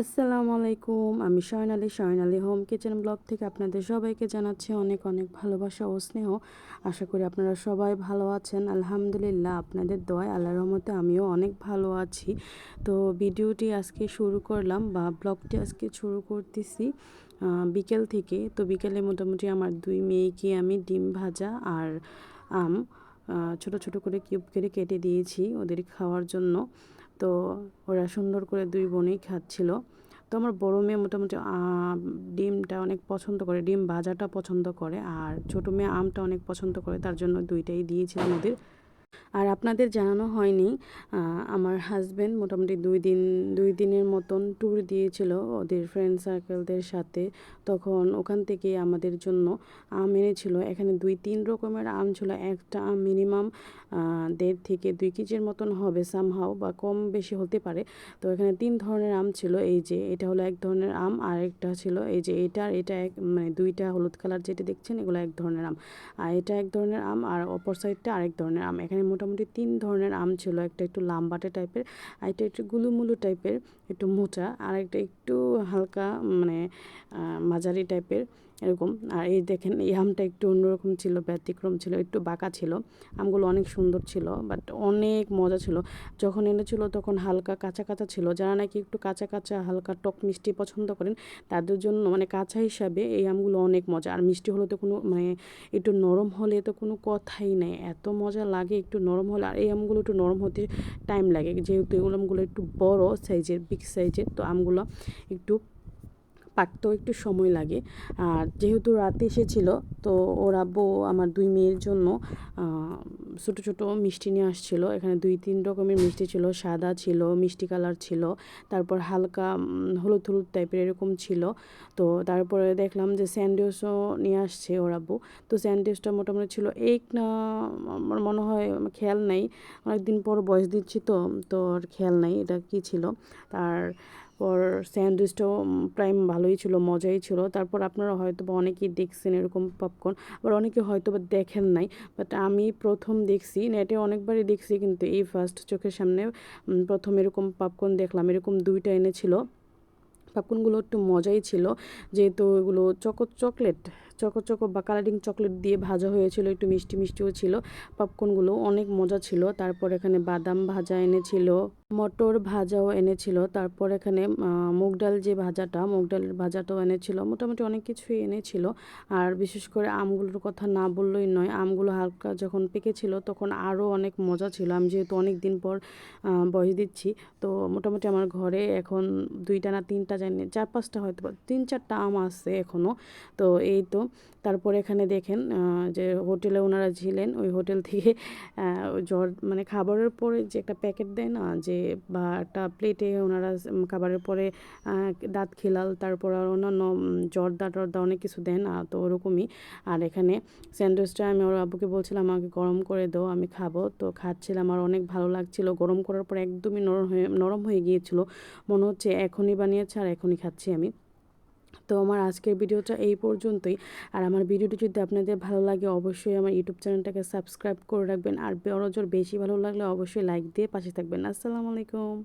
আসসালামু আলাইকুম আমি Shayan Shayonali Shayonali home kitchen blog থেকে আপনাদের সবাইকে জানাচ্ছি অনেক অনেক ভালোবাসা ও স্নেহ। আশা করি আপনারা সবাই ভালো আছেন। আলহামদুলিল্লাহ, আপনাদের দোয়ায় আল্লাহর রহমতে আমিও অনেক ভালো আছি। তো ভিডিওটি আজকে শুরু করলাম বা ব্লগটি আজকে শুরু করতেছি বিকেল থেকে। তো বিকেলে মোটামুটি আমার দুই মেয়েকে আমি ডিম ভাজা আর আম ছোট ছোট করে কিউব করে কেটে দিয়েছি ওদের খাওয়ার জন্য। তো ওরা সুন্দর করে দুই বোনেই খাচ্ছিল। তো আমার বড় মেয়ে মোটামুটি ডিমটা অনেক পছন্দ করে, ডিম ভাজাটা পছন্দ করে, আর ছোটো মেয়ে আমটা অনেক পছন্দ করে, তার জন্য দুইটাই দিয়েছিলাম ওদের। আর আপনাদের জানানো হয়নি আমার হাজব্যান্ড মোটামুটি দুই দিন, দুই দিনের মতন ট্যুর দিয়েছিল ওদের ফ্রেন্ড সার্কেলদের সাথে। তখন ওখান থেকে আমাদের জন্য আম এনেছিল। এখানে দুই, তিন রকমের আম ছিল। একটা আম মিনিমাম দেড় থেকে দুই কেজির মতন হবে সামহাও বা কম বেশি হতে পারে। তো এখানে তিন ধরনের আম ছিল। এই যে এটা হলো এক ধরনের আম, আর একটা ছিল এই যে এটা আর এটা এক মানে দুইটা হলুদ কালার যেটা দেখছেন এগুলো এক ধরনের আম। আর এটা এক ধরনের আম, আর অপর সাইডটা আরেক ধরনের আম। এখানে মোটামুটি তিন ধরনের আম ছিল। একটা একটু লাম্বাটে টাইপের, আর এটা একটু গুলুমুলু টাইপের, একটু মোটা, আর একটা একটু হালকা মানে মাঝারি টাইপের। এরকম। আর এই দেখেন, এই আমটা একটু অন্যরকম ছিল, ব্যতিক্রম ছিল, একটু বাঁকা ছিল। আমগুলো অনেক সুন্দর ছিল বাট অনেক মজা ছিল। যখন এনেছিল তখন হালকা কাঁচা কাঁচা ছিল। যারা নাকি একটু কাঁচা কাঁচা, হালকা টক মিষ্টি পছন্দ করেন, তাদের জন্য মানে কাঁচা হিসাবে এই আমগুলো অনেক মজা। আর মিষ্টি হলে তো কোনো মানে একটু নরম হলে তো কোনো কথাই নেই। এত মজা লাগে একটু নরম হলে। আর এই আমগুলো একটু নরম হতে টাইম লাগে। যেহেতু এগুলো আমগুলো একটু বড় সাইজের বিগ সাইজের তো আমগুলো একটু পাকতেও একটু সময় লাগে। আর যেহেতু রাতে এসেছিল, তো ওরা বউ আমার দুই মেয়ের জন্য ছোটো ছোটো মিষ্টি নিয়ে আসছিল। এখানে দুই তিন রকমের মিষ্টি ছিল, সাদা ছিল, মিষ্টি কালার ছিল, তারপর হালকা হলুদ হলুদ টাইপের এরকম ছিল। তো তারপরে দেখলাম যে স্যান্ডউইচও নিয়ে আসছে ওর আব্বু। তো স্যান্ডউইচটা মোটামুটি ছিল এক না, আমার মনে হয় খেয়াল নাই। অনেকদিন পর বয়স দিচ্ছি তো তো আর খেয়াল নাই এটা কী ছিল। তার পর স্যান্ডউইচটাও প্রায় ভালোই ছিল, মজাই ছিল। তারপর আপনারা হয়তো বা অনেকেই দেখছেন এরকম পপকর্ন আবার অনেকে হয়তো বা দেখেন নাই। বাট আমি প্রথম দেখছি নেটে অনেকবারই দেখছি কিন্তু এই ফার্স্ট চোখের সামনে প্রথম এরকম পাপকর্ন দেখলাম, এরকম দুইটা এনেছিল। পাপকর্নগুলো একটু মজাই ছিল, যেহেতু এগুলো চকো চকলেট চকো চকো বা কালারিং চকলেট দিয়ে ভাজা হয়েছিল, একটু মিষ্টি মিষ্টিও ছিল। পপকর্নগুলো অনেক মজা ছিল, তারপর এখানে বাদাম ভাজা এনেছিল। মটর ভাজাও এনেছিল। তারপর এখানে মুগ ডাল যে ভাজাটা, মুগ ডালের ভাজাটাও এনেছিল। মোটামুটি অনেক কিছুই এনেছিল। আর বিশেষ করে আমগুলোর কথা না বললেই নয়, আমগুলো হালকা যখন পেকেছিল তখন আরও অনেক মজা ছিল। আমি যেহেতু অনেক দিন পর বয়স দিচ্ছি, তো মোটামুটি আমার ঘরে এখন দুইটা না তিনটা জানি চার পাঁচটা হয়তো তিন চারটা আম আছে এখনও তো এই তো, তারপর এখানে দেখেন যে হোটেলে ওনারা ছিলেন, ওই হোটেল থেকে জ্বর মানে খাবারের পরে যে একটা প্যাকেট দেয় না, যে বা একটা প্লেটে ওনারা খাবারের পরে দাঁত খিলাল, তারপর আর অন্যান্য জর্দা টর্দা অনেক কিছু দেন তো ওরকমই। আর এখানে স্যান্ডউইচটা আমি ওর আব্বুকে বলছিলাম, আমাকে গরম করে দাও, আমি খাব। তো খাচ্ছিলাম আর অনেক ভালো লাগছিল। গরম করার পর একদমই নরম হয়ে নরম হয়ে গিয়েছিল। মনে হচ্ছে এখনই বানিয়েছে আর এখনই খাচ্ছি আমি। তো আমার আজকের ভিডিওটা এই পর্যন্তই। আর আমার ভিডিওটি যদি আপনাদের ভালো লাগে, অবশ্যই আমার ইউটিউব চ্যানেলটাকে সাবস্ক্রাইব করে রাখবেন। আর বড় জোর বেশি ভালো লাগলে অবশ্যই লাইক দিয়ে পাশে থাকবেন। আসসালামু আলাইকুম।